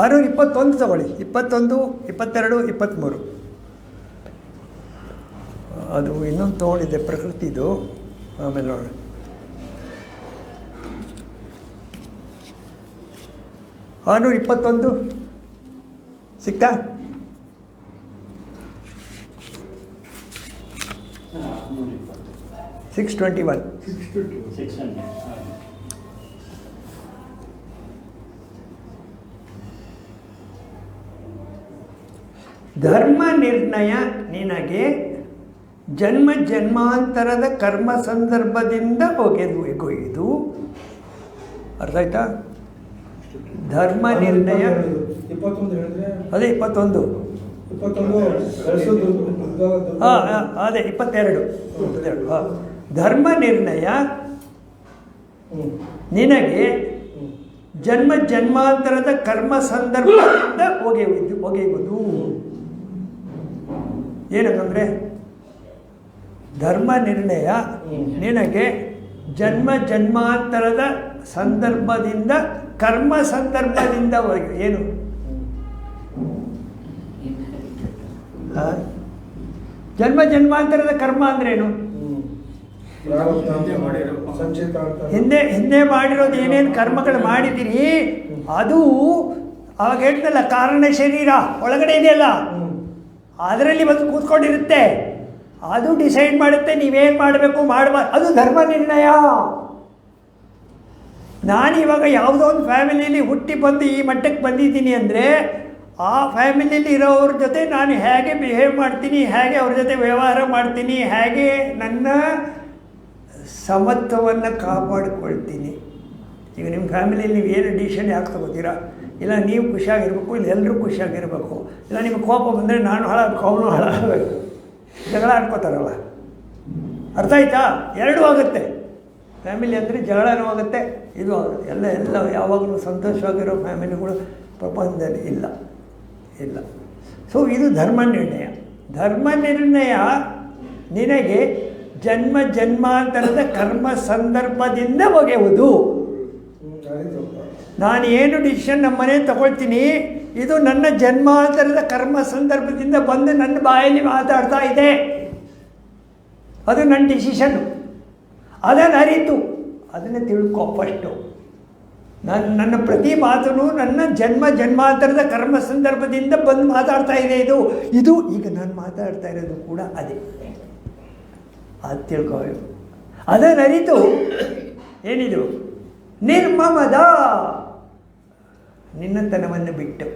ಆರುನೂರ ಇಪ್ಪತ್ತೊಂದು ತಗೊಳ್ಳಿ. ಇಪ್ಪತ್ತೊಂದು ಇಪ್ಪತ್ತೆರಡು ಇಪ್ಪತ್ತ್ಮೂರು ಅದು ಇನ್ನೊಂದು ತೊಗೊಂಡಿದೆ ಪ್ರಕೃತಿದು. ಆಮೇಲೆ ನೋಡಿ ಆರುನೂರ ಇಪ್ಪತ್ತೊಂದು. ಸಿಕ್ತಾ? Six twenty one six hundred ಧರ್ಮ ನಿರ್ಣಯ ನಿನಗೆ ಜನ್ಮ ಜನ್ಮಾಂತರದ ಕರ್ಮ ಸಂದರ್ಭದಿಂದ ಒಗೆದು ಇದು. ಅರ್ಥ ಆಯ್ತಾ ಧರ್ಮ ನಿರ್ಣಯ. ಅದೇ ಇಪ್ಪತ್ತೊಂದು. ಹಾಂ ಅದೇ ಇಪ್ಪತ್ತೆರಡು ಇಪ್ಪತ್ತೆರಡು ಹಾಂ. ಧರ್ಮ ನಿರ್ಣಯ ನಿನಗೆ ಜನ್ಮ ಜನ್ಮಾಂತರದ ಕರ್ಮ ಸಂದರ್ಭದಿಂದ ಒಗೆಯುವುದು ಒಗೆಯುವುದು. ಏನಂತಂದರೆ ಧರ್ಮ ನಿರ್ಣಯ ನಿನಗೆ ಜನ್ಮ ಜನ್ಮಾಂತರದ ಸಂದರ್ಭದಿಂದ ಕರ್ಮ ಸಂದರ್ಭದಿಂದ ಏನು? ಜನ್ಮ ಜನ್ಮಾಂತರದ ಕರ್ಮ ಅಂದ್ರೇನು ಹಿಂದೆ ಹಿಂದೆ ಮಾಡಿರೋದು ಏನೇನು ಕರ್ಮಗಳು ಮಾಡಿದ್ದೀರಿ ಅದು ಅವಾಗ ಹೇಳ್ತಲ್ಲ ಕಾರಣ ಶರೀರ, ಒಳಗಡೆ ಇದೆಯಲ್ಲ? ಅದರಲ್ಲಿ ಬಂದು ಕೂತ್ಕೊಂಡಿರುತ್ತೆ. ಅದು ಡಿಸೈಡ್ ಮಾಡುತ್ತೆ, ನೀವೇನು ಮಾಡಬೇಕು ಮಾಡಬಾರ್ದು ಅದು ಧರ್ಮ ನಿರ್ಣಯ. ನಾನು ಇವಾಗ ಯಾವುದೋ ಒಂದು ಫ್ಯಾಮಿಲಿಯಲ್ಲಿ ಹುಟ್ಟಿ ಬಂದು ಈ ಮಟ್ಟಕ್ಕೆ ಬಂದಿದ್ದೀನಿ ಅಂದರೆ, ಆ ಫ್ಯಾಮಿಲಿಯಲ್ಲಿ ಇರೋವ್ರ ಜೊತೆ ನಾನು ಹೇಗೆ ಬಿಹೇವ್ ಮಾಡ್ತೀನಿ, ಹೇಗೆ ಅವ್ರ ಜೊತೆ ವ್ಯವಹಾರ ಮಾಡ್ತೀನಿ, ಹೇಗೆ ನನ್ನ ಸಮತ್ವವನ್ನು ಕಾಪಾಡಿಕೊಳ್ತೀನಿ. ಈಗ ನಿಮ್ಮ ಫ್ಯಾಮಿಲಿಯಲ್ಲಿ ನೀವು ಏನು ಡಿಸಿಷನ್ ಯಾಕೆ ತಗೋತೀರಾ? ಇಲ್ಲ, ನೀವು ಖುಷಿಯಾಗಿರಬೇಕು, ಇಲ್ಲ ಎಲ್ಲರೂ ಖುಷಿಯಾಗಿರ್ಬೇಕು. ಇಲ್ಲ, ನಿಮಗೆ ಕೋಪ ಬಂದರೆ ನಾನು ಹಾಳಾಗಬೇಕು ಅವನು ಹಾಳಾಗಬೇಕು. ಜಗಳ ಆಡ್ಕೋತಾರಲ್ಲ. ಅರ್ಥ ಆಯ್ತಾ? ಎರಡೂ ಆಗುತ್ತೆ. ಫ್ಯಾಮಿಲಿ ಅಂದರೆ ಜಗಳನೂ ಆಗುತ್ತೆ, ಇದು ಆಗುತ್ತೆ. ಎಲ್ಲ ಎಲ್ಲ, ಯಾವಾಗಲೂ ಸಂತೋಷವಾಗಿರೋ ಫ್ಯಾಮಿಲಿಗಳು ಪ್ರಪಂಚದಲ್ಲಿ ಇಲ್ಲ. ಇಲ್ಲ. ಸೊ ಇದು ಧರ್ಮ ನಿರ್ಣಯ. ಧರ್ಮ ನಿರ್ಣಯ ನಿನಗೆ ಜನ್ಮ ಜನ್ಮಾಂತರದ ಕರ್ಮ ಸಂದರ್ಭದಿಂದ ಒಗೆಯುವುದು. ನಾನು ಏನು ಡಿಸಿಷನ್ ನಮ್ಮ ಮನೆ ತಗೊಳ್ತೀನಿ? ಇದು ನನ್ನ ಜನ್ಮಾಂತರದ ಕರ್ಮ ಸಂದರ್ಭದಿಂದ ಬಂದು ನನ್ನ ಬಾಯಲ್ಲಿ ಮಾತಾಡ್ತಾ ಇದೆ. ಅದು ನನ್ನ ಡಿಸಿಷನ್ನು ಅದನ್ನು ಅರಿತು. ಅದನ್ನು ತಿಳ್ಕೊ ಫಸ್ಟು ನನ್ನ ನನ್ನ ಪ್ರತಿ ಮಾತನ್ನು ನನ್ನ ಜನ್ಮ ಜನ್ಮಾಂತರದ ಕರ್ಮ ಸಂದರ್ಭದಿಂದ ಬಂದು ಮಾತಾಡ್ತಾ ಇದೆ ಇದು. ಇದು ಈಗ ನಾನು ಮಾತಾಡ್ತಾ ಇರೋದು ಕೂಡ ಅದೇ. ಅದು ತಿಳ್ಕೋಬೇಕು ಅದನ್ನು ಅರಿತು. ಏನಿದು? ನಿರ್ಮಮದ. ನಿನ್ನತನವನ್ನು ಬಿಟ್ಟು.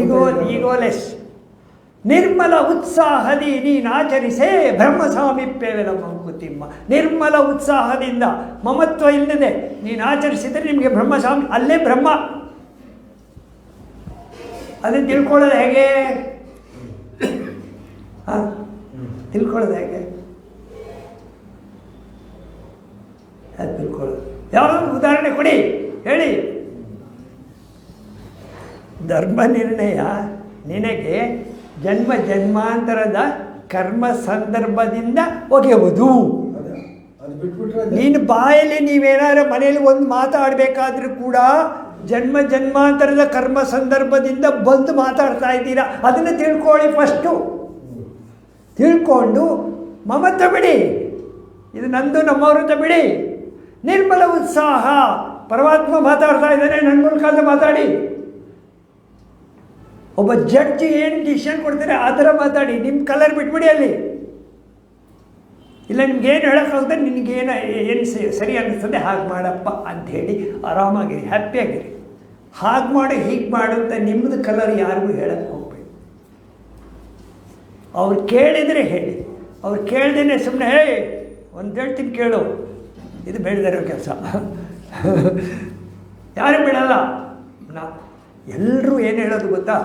ಈಗೋ ಈಗೋಲೆಸ್ ನಿರ್ಮಲ ಉತ್ಸಾಹದಿ ನೀನಾಚರಿಸೇ ಬ್ರಹ್ಮ ಸಾಮೀಪ್ಯವೆಲ್ಲ ಮಂಕುತಿಮ್ಮ ನಿರ್ಮಲ ಉತ್ಸಾಹದಿಂದ ಮಮತ್ವ ಇಲ್ಲದೆ ನೀನು ಆಚರಿಸಿದರೆ ನಿಮಗೆ ಬ್ರಹ್ಮ ಸಾಮಿ ಅಲ್ಲೇ ಬ್ರಹ್ಮ. ಅದನ್ನು ತಿಳ್ಕೊಳ್ಳೋದು ಹೇಗೆ? ಹಾಂ? ತಿಳ್ಕೊಳ್ಳೋದು ಹೇಗೆ? ಅದು ತಿಳ್ಕೊಳ್ಳೋದು. ಯಾವುದೊಂದು ಉದಾಹರಣೆ ಕೊಡಿ. ಹೇಳಿ. ಧರ್ಮ ನಿರ್ಣಯ ನಿನಗೆ ಜನ್ಮ ಜನ್ಮಾಂತರದ ಕರ್ಮ ಸಂದರ್ಭದಿಂದ ಒಗೆಯುವುದು. ನೀನು ಬಾಯಲ್ಲಿ ನೀವೇನಾದ್ರು ಮನೆಯಲ್ಲಿ ಒಂದು ಮಾತಾಡಬೇಕಾದ್ರೂ ಕೂಡ ಜನ್ಮ ಜನ್ಮಾಂತರದ ಕರ್ಮ ಸಂದರ್ಭದಿಂದ ಬಂದು ಮಾತಾಡ್ತಾ ಇದ್ದೀರಾ? ಅದನ್ನು ತಿಳ್ಕೊಳ್ಳಿ ಫಸ್ಟು. ತಿಳ್ಕೊಂಡು ಮಮತ್ವ ಬಿಡಿ. ಇದು ನಂದು ನಮ್ಮವ್ರಂತ ಬಿಡಿ. ನಿರ್ಮಲ ಉತ್ಸಾಹ ಪರಮಾತ್ಮ ಮಾತಾಡ್ತಾ ಇದ್ದಾನೆ ನನ್ನ ಮೂಲಕ ಮಾತಾಡಿ. ಒಬ್ಬ ಜಡ್ಜ್ ಏನು ಡಿಸಿಷನ್ ಕೊಡ್ತಾರೆ, ಆ ಥರ ಮಾತಾಡಿ. ನಿಮ್ಮ ಕಲರ್ ಬಿಟ್ಬಿಡಿ ಅಲ್ಲಿ. ಇಲ್ಲ ನಿಮ್ಗೇನು ಹೇಳೋಕ್ಕಾಗುತ್ತೆ ನಿನಗೇನು ಏನು ಸರಿ ಅನ್ನಿಸ್ತದೆ, ಹಾಗೆ ಮಾಡಪ್ಪ ಅಂತ ಹೇಳಿ ಆರಾಮಾಗಿರಿ, ಹ್ಯಾಪಿಯಾಗಿರಿ. ಹಾಗೆ ಮಾಡು, ಹೀಗೆ ಮಾಡು ಅಂತ ನಿಮ್ಮದು ಕಲರ್ ಯಾರಿಗೂ ಹೇಳಕ್ಕೆ ಹೋಗ್ಬೇಡಿ. ಅವ್ರು ಕೇಳಿದರೆ ಹೇಳಿ. ಅವ್ರು ಕೇಳ್ದೇನೆ ಸುಮ್ಮನೆ ಹೇ, ಒಂದು ಹೇಳ್ತೀನಿ ಕೇಳು. ಇದು ಬೇಡದಿರೋ ಕೆಲಸ. ಯಾರು ಬಿಡಲ್ಲ. ನಾ ಎಲ್ಲರೂ ಏನು ಹೇಳೋದು ಗೊತ್ತಾ?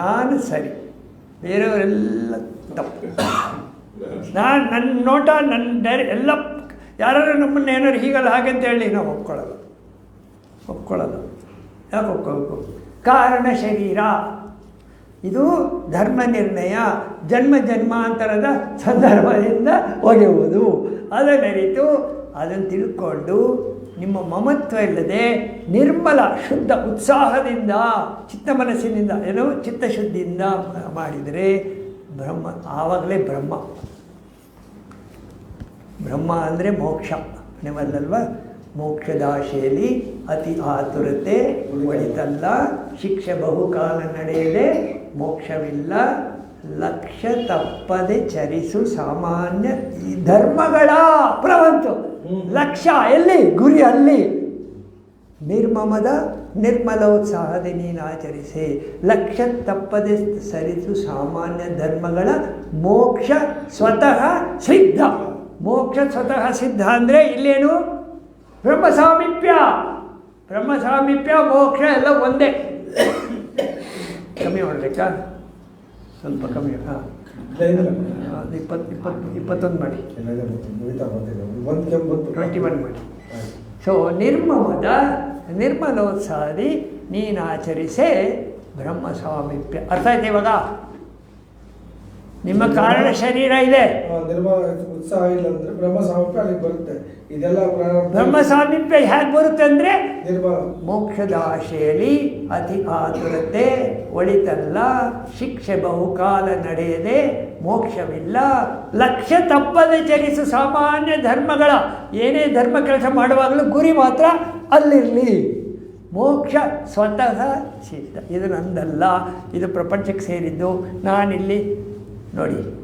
ನಾನು ಸರಿ. ಬೇರೆಯವರೆಲ್ಲ ತಪ್ಪು. ನಾನು ನನ್ನ ನೋಟ ನನ್ನ ಡೈರಿ, ಎಲ್ಲ ಯಾರು ನಮ್ಮನ್ನು ಏನಾರು ಹೀಗಲ್ಲ, ಹಾಗೆ ಅಂತ ಹೇಳಿ ನಾವು ಒಪ್ಕೊಳ್ಳೋದು ಒಪ್ಕೊಳ್ಳೋದು ಯಾಕೆ ಒಪ್ಕೋಬೇಕು? ಕಾರಣ ಶರೀರ. ಇದು ಧರ್ಮ ನಿರ್ಣಯ. ಜನ್ಮ ಜನ್ಮಾಂತರದ ಸಂದರ್ಭದಿಂದ ಒಗೆಯುವುದು ಅದನ್ನರಿತು ಅದನ್ನು ತಿಳ್ಕೊಂಡು ನಿಮ್ಮ ಮಮತ್ವ ಇಲ್ಲದೆ ನಿರ್ಮಲ, ಶುದ್ಧ ಉತ್ಸಾಹದಿಂದ ಚಿತ್ತ ಮನಸ್ಸಿನಿಂದ ಏನು ಚಿತ್ತಶುದ್ಧಿಯಿಂದ ಮಾಡಿದರೆ ಬ್ರಹ್ಮ, ಆವಾಗಲೇ ಬ್ರಹ್ಮ. ಬ್ರಹ್ಮ ಅಂದರೆ ಮೋಕ್ಷ. ನೀವಲ್ಲಲ್ವ ಮೋಕ್ಷದಾಶೆಯಲ್ಲಿ ಅತಿ ಆತುರತೆ, ಒಳಿತಲ್ಲ. ಶಿಕ್ಷೆ ಬಹುಕಾಲ ನಡೆಯದೆ ಮೋಕ್ಷವಿಲ್ಲ. ಲಕ್ಷ ತಪ್ಪದೆ ಚರಿಸು ಸಾಮಾನ್ಯ ಈ ಧರ್ಮಗಳ ಪ್ರವಂತು. ಲಕ್ಷ್ಯ ಎಲ್ಲಿ? ಗುರಿ ಅಲ್ಲಿ. ನಿರ್ಮಮದ ನಿರ್ಮಲೋತ್ಸಾಹದ ನೀನು ಆಚರಿಸಿ. ಲಕ್ಷ್ಯ ತಪ್ಪದೆ ಸರಿಸು ಸಾಮಾನ್ಯ ಧರ್ಮಗಳ ಮೋಕ್ಷ ಸ್ವತಃ ಸಿದ್ಧ. ಮೋಕ್ಷ ಸ್ವತಃ ಸಿದ್ಧ ಅಂದರೆ ಇಲ್ಲೇನು? ಬ್ರಹ್ಮ ಸಾಮೀಪ್ಯ ಬ್ರಹ್ಮ ಸಾಮೀಪ್ಯ ಮೋಕ್ಷ ಎಲ್ಲ ಒಂದೇ. ಕಮ್ಮಿ ಮಾಡಬೇಕಾ? ಸ್ವಲ್ಪ ಕಮ್ಮಿ ಹಾಂ. ಇಪ್ಪತ್ತು ಇಪ್ಪತ್ತು ಇಪ್ಪತ್ತೊಂದು ಮಾಡಿ. ಟ್ವೆಂಟಿ ಒನ್ ಮಾಡಿ. ಸೊ ನಿರ್ಮಮದ ನಿರ್ಮಲೋತ್ಸಾರಿ ನೀನಾಚರಿಸೇ ಬ್ರಹ್ಮಸ್ವಾಮಿ ಅರ್ಥ ಆಯ್ತು ಇವಾಗ? ನಿಮ್ಮ ಕಾರಣ ಶರೀರ ಇದೆ. ಉತ್ಸಾಹ ಇಲ್ಲ ಅಂದ್ರೆ ಬ್ರಹ್ಮ ಸಾಮೀಪ್ಯ ಬರುತ್ತೆ. ಇದೆಲ್ಲ ಬ್ರಹ್ಮ ಸಾಮೀಪ್ಯ ಹೇಗೆ ಬರುತ್ತೆ ಅಂದ್ರೆ ಮೋಕ್ಷದ ಆಶೆಯಲ್ಲಿ ಅತಿ ಆತುರತೆ ಒಳಿತಲ್ಲ ಶಿಕ್ಷೆ ಬಹುಕಾಲ ನಡೆಯದೆ ಮೋಕ್ಷವಿಲ್ಲ ಲಕ್ಷ್ಯ ತಪ್ಪದೆ ಚಲಿಸು ಸಾಮಾನ್ಯ ಧರ್ಮಗಳ ಏನೇ ಧರ್ಮ ಕೆಲಸ ಮಾಡುವಾಗಲೂ ಗುರಿ ಮಾತ್ರ ಅಲ್ಲಿರಲಿ. ಮೋಕ್ಷ ಸ್ವತಃ ಸಿದ್ಧ. ಇದು ನಂದಲ್ಲ. ಇದು ಪ್ರಪಂಚಕ್ಕೆ ಸೇರಿದ್ದು. ನಾನಿಲ್ಲಿ ನೋಡಿ.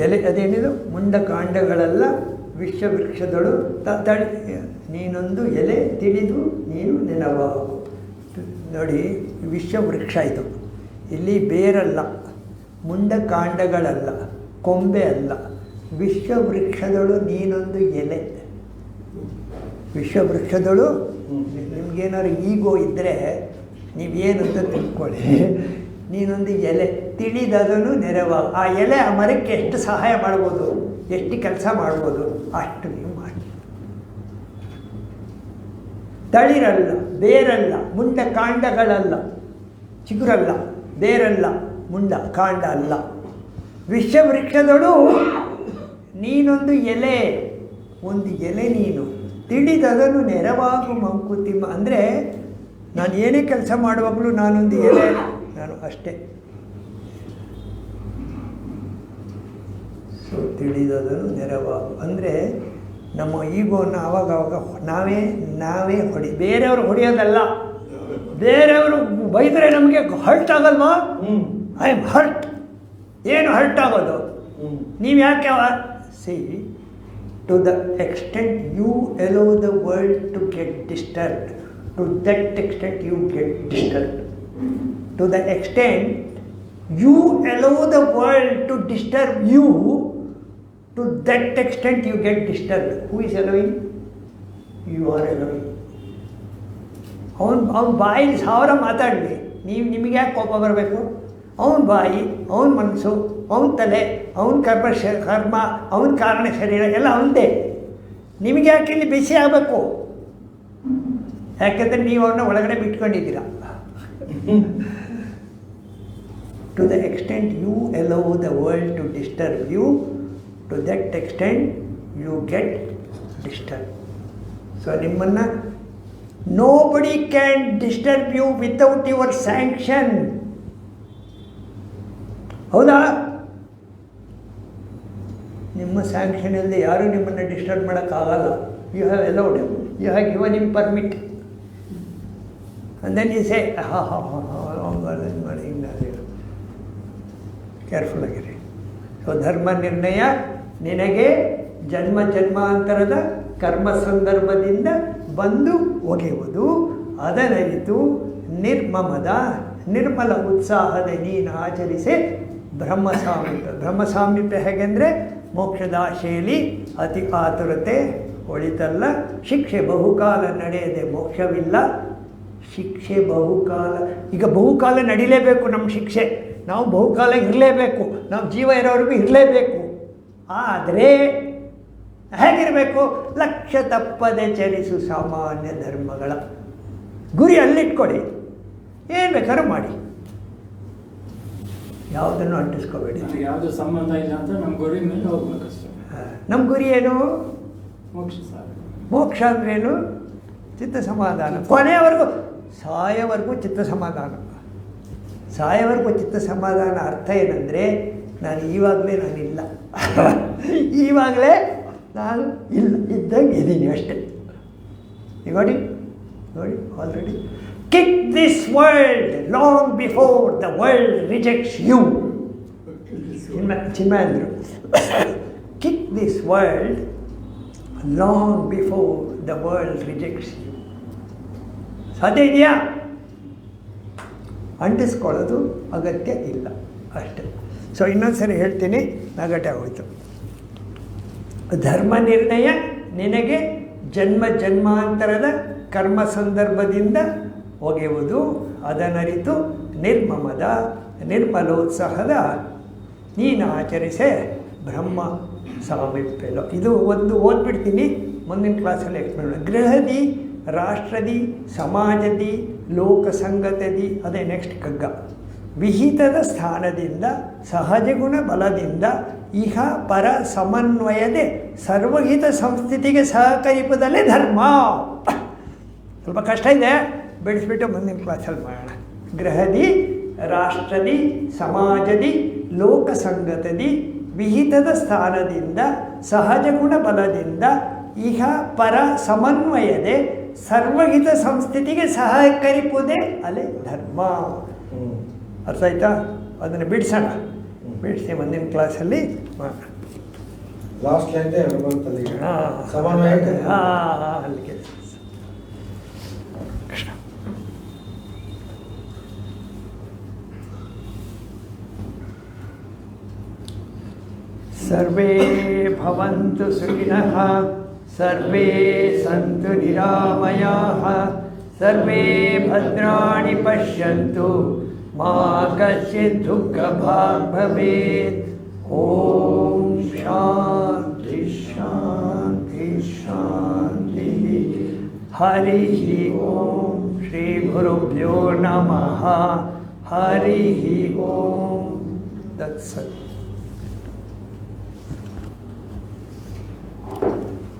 ಎಲೆ ಅದೇನಿದು? ಮುಂಡಕಾಂಡಗಳೆಲ್ಲ ವಿಶ್ವವೃಕ್ಷದಳು ತ- ತಳಿ ನೀನೊಂದು ಎಲೆ ತಿಳಿದು ನೀನು ನೆನವಾಗು ನೋಡಿ ವಿಶ್ವವೃಕ್ಷ ಇದು. ಇಲ್ಲಿ ಬೇರಲ್ಲ. ಮುಂಡ ಕಾಂಡಗಳಲ್ಲ ಕೊಂಬೆ ಅಲ್ಲ. ವಿಶ್ವವೃಕ್ಷದಳು ನೀನೊಂದು ಎಲೆ. ವಿಶ್ವವೃಕ್ಷದಳು ನಿಮ್ಗೇನಾದ್ರು ಈಗೋ ಇದ್ದರೆ ನೀವೇನಂತ ತಿಳ್ಕೊಳ್ಳಿ. ನೀನೊಂದು ಎಲೆ ತಿಳಿದದನು ನೆರವ. ಆ ಎಲೆ ಆ ಮರಕ್ಕೆ ಎಷ್ಟು ಸಹಾಯ ಮಾಡ್ಬೋದು? ಎಷ್ಟು ಕೆಲಸ ಮಾಡ್ಬೋದು? ಅಷ್ಟು ನೀವು ಮಾಡಿ. ತಳಿರಲ್ಲ, ಬೇರಲ್ಲ, ಮುಂಡ ಕಾಂಡಗಳಲ್ಲ. ಚಿಗುರಲ್ಲ, ಬೇರಲ್ಲ, ಮುಂಡ ಕಾಂಡ ಅಲ್ಲ. ವಿಶ್ವವೃಕ್ಷದಳು ನೀನೊಂದು ಎಲೆ. ಒಂದು ಎಲೆ ನೀನು. ತಿಳಿದದನ್ನು ನೆರವಾಗು ಮಂಕುತಿಮ್ಮ. ಅಂದರೆ ನಾನು ಏನೇ ಕೆಲಸ ಮಾಡುವಾಗಲೂ ನಾನೊಂದು ಎಲೆ ನಾನು ಅಷ್ಟೇ. ಸೊ ತಿಳಿದದನ್ನು ನೆರವಾಗು. ಅಂದರೆ ನಮ್ಮ ಈಗೋನ ಆವಾಗ ಆವಾಗ ನಾವೇ ನಾವೇ ಹೊಡಿ ಬೇರೆಯವರು ಹೊಡೆಯೋದಲ್ಲ. ಬೇರೆಯವರು ಬೈದರೆ ನಮಗೆ ಹರ್ಟ್ ಆಗಲ್ವಾ? ಐ ಆಮ್ ಹರ್ಟ್ ಏನು ಹರ್ಟ್ ಆಗೋದು? ನೀವು ಯಾಕೆ see to the extent you allow the world to get disturbed to that extent you get disturbed to the extent you allow the world to disturb you to that extent you get disturbed who is allowing you are allowing ಅವ್ನು, ಅವ್ನ ಬಾಯಲ್ಲಿ ಸಾವಿರ ಮಾತಾಡಲಿ. ನೀವು ನಿಮಗೆ ಯಾಕೆ ಕೋಪ ಬರಬೇಕು? ಅವನ ಬಾಯಿ, ಅವನ ಮನಸ್ಸು, ಅವನ ತಲೆ, ಅವನ ಕರ್ಮ ಕರ್ಮ, ಅವನ ಕಾರಣ ಶರೀರ ಎಲ್ಲ ಅವನದೇ ನಿಮಗೆ ಯಾಕೆ ಇಲ್ಲಿ ಬಿಸಿ ಆಗಬೇಕು? ಯಾಕೆಂದರೆ ನೀವು ಅವ್ರನ್ನ ಒಳಗಡೆ ಬಿಟ್ಕೊಂಡಿದ್ದೀರ? To the extent you allow the world to disturb you to that extent you get disturb so ನಿಮ್ಮನ್ನು nobody can disturb you without your sanction ಹೌದಾ? ನಿಮ್ಮ ಸ್ಯಾಂಕ್ಷನಲ್ಲಿ ಯಾರೂ ನಿಮ್ಮನ್ನು ಡಿಸ್ಟರ್ಬ್ ಮಾಡೋಕ್ಕಾಗಲ್ಲ. You have allowed you have given him permit say ಹಾ ಹಾ ಹಾ ಹಂಗಾದ್ರೆ ಹಿಂಗ್ ಮಾಡಿ ಹಿಂಗಾದ್ರೆ ಕೇರ್ಫುಲ್ ಆಗಿರಿ. ಸೊ ಧರ್ಮ ನಿರ್ಣಯ ನಿನಗೆ ಜನ್ಮ ಜನ್ಮಾಂತರದ ಕರ್ಮ ಸಂದರ್ಭದಿಂದ ಬಂದು ಒಗೆಯುವುದು. ಅದರರಿತು ನಿರ್ಮಮದ, ನಿರ್ಮಲ ಉತ್ಸಾಹದ ನೀನು ಆಚರಿಸಿ ಬ್ರಹ್ಮ ಸಾಮೀಪ್ಯ ಬ್ರಹ್ಮ ಸಾಮೀಪ್ಯ ಹೇಗೆಂದರೆ ಮೋಕ್ಷದ ಆಶೆಯಲ್ಲಿ ಅತಿ ಆತುರತೆ ಒಳಿತಲ್ಲ ಶಿಕ್ಷೆ ಬಹುಕಾಲ ನಡೆಯದೆ ಮೋಕ್ಷವಿಲ್ಲ ಶಿಕ್ಷೆ ಬಹುಕಾಲ. ಈಗ ಬಹುಕಾಲ ನಡಿಲೇಬೇಕು ನಮ್ಮ ಶಿಕ್ಷೆ. ನಾವು ಬಹುಕಾಲ ಇರಲೇಬೇಕು. ನಾವು ಜೀವ ಇರೋವರೆಗೂ ಇರಲೇಬೇಕು. ಆದರೆ ಹೇಗಿರಬೇಕು? ಲಕ್ಷ್ಯ ತಪ್ಪದೆ ಚಲಿಸು ಸಾಮಾನ್ಯ ಧರ್ಮಗಳ. ಗುರಿ ಅಲ್ಲಿಟ್ಕೊಡಿ. ಏನು ಬೇಕಾದ್ರೂ ಮಾಡಿ. ಯಾವುದನ್ನು ಅಂಟಿಸ್ಕೋಬೇಡಿ. ಯಾವುದು ಸಂಬಂಧ ಇಲ್ಲ ಅಂತ ನಮ್ಮ ಗುರಿ ಮೇಲೆ ಹೋಗ್ಬೇಕಷ್ಟೇ. ನಮ್ಮ ಗುರಿ ಏನು? ಮೋಕ್ಷ ಮೋಕ್ಷ ಅಂದ್ರೇನು ಚಿತ್ತ ಸಮಾಧಾನ. ಕೊನೆಯವರೆಗೂ ಸಾಯವರೆಗೂ ಚಿತ್ತ ಸಮಾಧಾನ ಸಾಯವರೆಗೂ ಚಿತ್ತ ಸಮಾಧಾನ ಅರ್ಥ ಏನಂದರೆ ನಾನು ಈವಾಗಲೇ ನಾನಿಲ್ಲ. ಈವಾಗಲೇ ನಾನು ಇಲ್ಲ, ಇದ್ದಂಗೆ ಇದ್ದೀನಿ ಅಷ್ಟೇ. ನೋಡಿ ನೋಡಿ already kick this world long before the world rejects you Chinma. ಚಿನ್ಮ ಅಂದರು kick this world long before the world rejects you ಸಾಧ್ಯ ಇದೆಯಾ ಅಂಟಿಸ್ಕೊಳ್ಳೋದು ಅಗತ್ಯ ಇಲ್ಲ. ಅಷ್ಟೆ. ಸೊ ಇನ್ನೊಂದು ಸರಿ ಹೇಳ್ತೀನಿ ನಗಟೆ ಹೋಯಿತು. ಧರ್ಮ ನಿರ್ಣಯ ನಿನಗೆ ಜನ್ಮ ಜನ್ಮಾಂತರದ ಕರ್ಮ ಸಂದರ್ಭದಿಂದ ಒಗೆಯುವುದು ಅದನರಿತು ನಿರ್ಮಮದ, ನಿರ್ಮಲೋತ್ಸಾಹದ. ನೀನು ಆಚರಿಸೆ ಬ್ರಹ್ಮ ಸಾಮೀಪ್ಯಲು ಇದು ಒಂದು ಓದ್ಬಿಡ್ತೀನಿ, ಮುಂದಿನ ಕ್ಲಾಸಲ್ಲಿ ಎಕ್ಸ್ಪ್ಲೇನ್ ಗೃಹದಿ ರಾಷ್ಟ್ರದಿ, ಸಮಾಜದಿ, ಲೋಕಸಂಗತದಿ, ಅದೇ ನೆಕ್ಸ್ಟ್ ಕಗ್ಗ ವಿಹಿತದ ಸ್ಥಾನದಿಂದ ಸಹಜ ಗುಣ ಬಲದಿಂದ, ಇಹ ಪರ ಸಮನ್ವಯದೆ, ಸರ್ವಹಿತ ಸಂಸ್ಥಿತಿಗೆ ಸಹಕರಿಪದಲ್ಲೇ ಧರ್ಮ. ಸ್ವಲ್ಪ ಕಷ್ಟ ಇದೆ, ಬಿಡಿಸ್ಬಿಟ್ಟು ಮುಂದಿನ ಕ್ಲಾಸಲ್ಲಿ ಮಾಡೋಣ. ಗೃಹದಿ, ರಾಷ್ಟ್ರದಿ, ಸಮಾಜದಿ, ಲೋಕಸಂಗತದಿ, ವಿಹಿತದ ಸ್ಥಾನದಿಂದ ಸಹಜ ಗುಣ ಬಲದಿಂದ, ಇಹ ಪರ ಸಮನ್ವಯದೆ ಸರ್ವಹಿತ ಸಂಸ್ಥಿತಿಗೆ ಸಹಕರಿಪುವುದೇ ಅಲೆ ಧರ್ಮ. ಅರ್ಥ ಆಯ್ತಾ? ಅದನ್ನು ಬಿಡಿಸೋಣ. ಬಿಡಿಸಿ ಮುಂದಿನ ಕ್ಲಾಸಲ್ಲಿ ಲಾಸ್ಟ್ ಲೈನ್ ಹಾಂ. ಅಲ್ಲಿಗೆ ಕೃಷ್ಣ. ಸರ್ವೇ ಭವಂತು ಸುಖಿನಃ. सर्वे सन्तु निरामयाः, सर्वे भद्राणि पश्यन्तु। मा कश्चित् दुःखभाग् भवेत्। ॐ शान्ति शान्ति, शान्तिः। हरिः ॐ श्रीगुरुभ्यो नमः। हरिः ॐ। तत्सत्